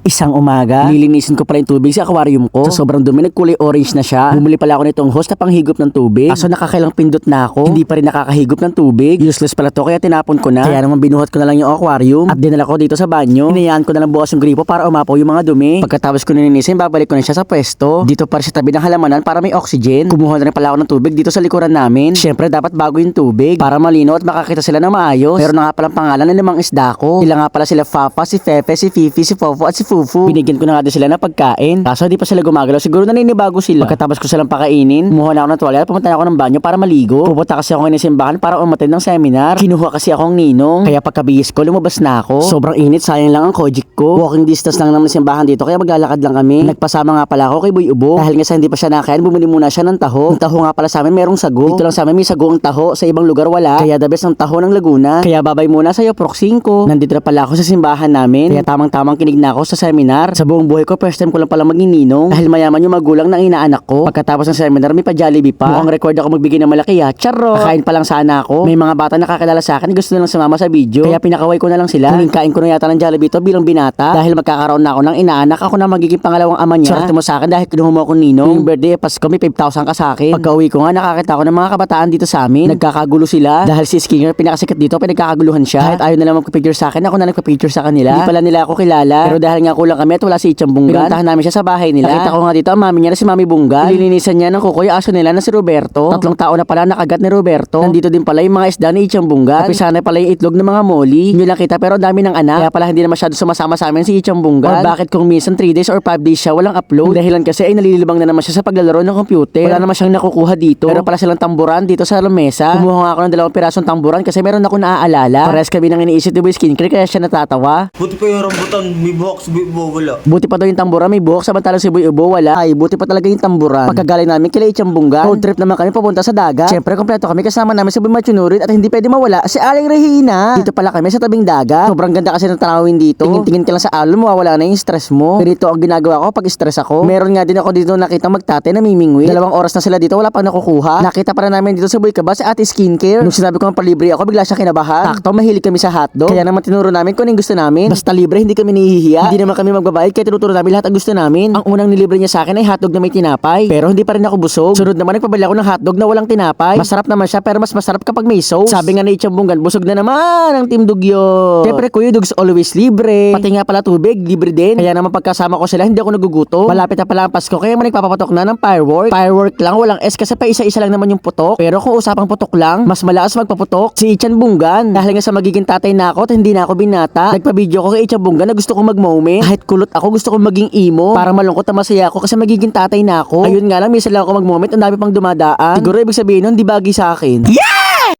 Isang umaga, lilinisin ko pala yung tubig sa aquarium ko. Sa sobrang dumi, nagkulay orange na siya. Bumili pala ako nitong hose na panghigop ng tubig. Kaso nakakailang pindot na ako. Hindi pa rin nakakahigop ng tubig. Useless pala to kaya tinapon ko na. Kaya naman binuhat ko na lang yung aquarium. At dinala ko dito sa banyo. Hinayaan ko na lang bukas yung gripo para umapaw yung mga dumi. Pagkatapos ko nilinisin, babalik ko na siya sa pwesto. Dito para sa tabi ng halamanan para may oxygen. Kumuha na rin pala ako ng tubig dito sa likuran namin. Siyempre dapat bago yung tubig para malino at makakita sila ng maayos. Meron na nga palang pangalan ng limang isda ko. Sila nga pala sila Fafa, si Fefe, si Fifi, si Fofo at si Fufu. Binigyan ko na nga din sila ng pagkain. Kaso di pa sila gumagalaw. Siguro naninibago sila. Pagkatapos ko silang pakainin, kumuha na ako ng tuwalya at pumunta na ako ng banyo para maligo. Pupunta kasi ako sa simbahan para umattend ng seminar. Kinuha kasi akong ninong. Kaya pagkabihis ko, lumabas na ako. Sobrang init, sayang lang ang kojik ko. Walking distance lang naman ng simbahan dito kaya maglalakad lang kami. Nagpasama nga pala ako kay Boy Ubo. Dahil nga sa hindi pa siya nakain, bumili muna siya ng taho. Ang taho nga pala sa amin merong sago. Dito lang sa amin may sago ang taho. Sa ibang lugar wala. Kaya the best ang taho ng Laguna. Kaya babay muna sa'yo, Prox 5. Nandito na pala ako sa simbahan namin. Kaya tamang-tamang kinig na ako sa seminar. Sa buong buhay ko, first time ko lang pala magnininong. Dahil mayaman yung magulang ng inaanak ko. Pagkatapos ng seminar, may pa-Jollibee pa. Mukhang record ako magbigay ng malaki ha. Charo! Kakain pa lang sana ako. May mga bata nakakilala sa akin, gusto na lang sumama sa video. Kaya pinakaway ko na lang sila. Huling kain ko na yata ng Jollibee to bilang binata. Dahil magkakaroon na ako ng inaanak, ako na magiging pangalawang ama niya. Swerte mo sa akin dahil kinuha mo ako ninong. Yung birthday, Pasko, may 5,000 ka sa akin. Pagka uwi ko nga, nakakita ko ng mga kabataan dito sa amin. Nagkakagulo sila. Dahil si Skinner, pinakasikat dito, pinagkakaguluhan siya. Kahit ayaw nila magpa-picture sa akin, ako na nagpa-picture sa kanila. Hindi pala nila ako kilala. Pero dahil nga kulang kami at wala si Ichang Bungan, pinuntahan namin siya sa bahay nila. Nakita ko nga dito ang mami niya na si Mami Bungan. Nilinisan niya ng kuko yung aso nila na si Roberto. Tatlong tao na pala nakagat ni Roberto. Nandito din pala yung mga isda ni Ichang Bungan. Kapisa na pala yung itlog ng mga moli. Hindi lang kita pero ang dami ng anak. Kaya pala hindi na masyado sumasama sa amin si Ichang Bungan. Or bakit kung minsan 3 days or 5 days siya walang upload. Dahilan kasi ay nalilibang na naman siya sa paglalaro ng computer. Wala naman siyang nakukuha dito. Pero pala silang tamburan dito sa lamesa. Kumuha nga ako ng dalawang pirasong tamburan kasi meron ako naaalala. Pares kami nang iniisip ni Boy Skincare kaya siya natatawa. Buti pa yung rambutan, may buhok, wala. Buti pa daw yung tamburan, may buhok samantalang si Boy Ubo wala. Ay, buti pa talaga yung tamburan. Pagkagaling namin kila Ichambungan, road trip naman kami papunta sa dagat. Siyempre, kompleto kami kasama namin si Boy Machunurit at hindi pwede mawala si Aling Regina. Dito pala kami sa tabing dagat. Sobrang ganda kasi ng tanawin dito. Tingin-tingin ka lang sa alon, mawawala na yung stress mo. Ganito ang ginagawa ko pag stress ako. Meron nga din ako dito nakita magtate na mimingwi. Dalawang oras na sila dito, wala pa nakukuha. Nakita pa rin namin dito sa Boy Kaba si Ate Skincare. Nung sinabi ko palibre ako, bigla siya kinabahan. Sakto, mahilig kami sa hotdog. Kaya naman tinuro namin kung anong gusto namin. Basta libre, hindi kami nahihiya. Hindi naman kami magbabayad kaya tinuturo namin lahat ang gusto namin. Ang unang nilibre niya sa akin ay hotdog na may tinapay. Pero hindi pa rin ako busog. Sunod naman nagpabili ako ng hotdog na walang tinapay. Masarap naman siya pero mas masarap kapag may sauce. Sabi nga ni Ichambungan, busog na naman ang Team Dugyo. Siyempre Kuya Dugs always libre. Pati nga pala tubig, libre din. Kaya naman pagkasama ko sila, hindi ako nagugutom. Malapit na pala ang Pasko kaya man nagpapapatok na ng firework. Firework lang, walang S kasi pa isa-isa lang naman yung putok. Pero kung usapang putok lang, mas malakas magpaputok si Ichan Bungan. Dahil nga sa magiging tatay na ako at hindi na ako binata. Nagpa-video ko kay Ichan Bungan na gusto kong mag-moment. Kahit kulot ako, gusto kong maging emo. Para malungkot na masaya ako kasi magiging tatay na ako. Ayun nga lang, minsan lang ako mag-moment, ang dami pang dumadaan. Siguro ibig sabihin nun, di bagi sa akin. Yeah!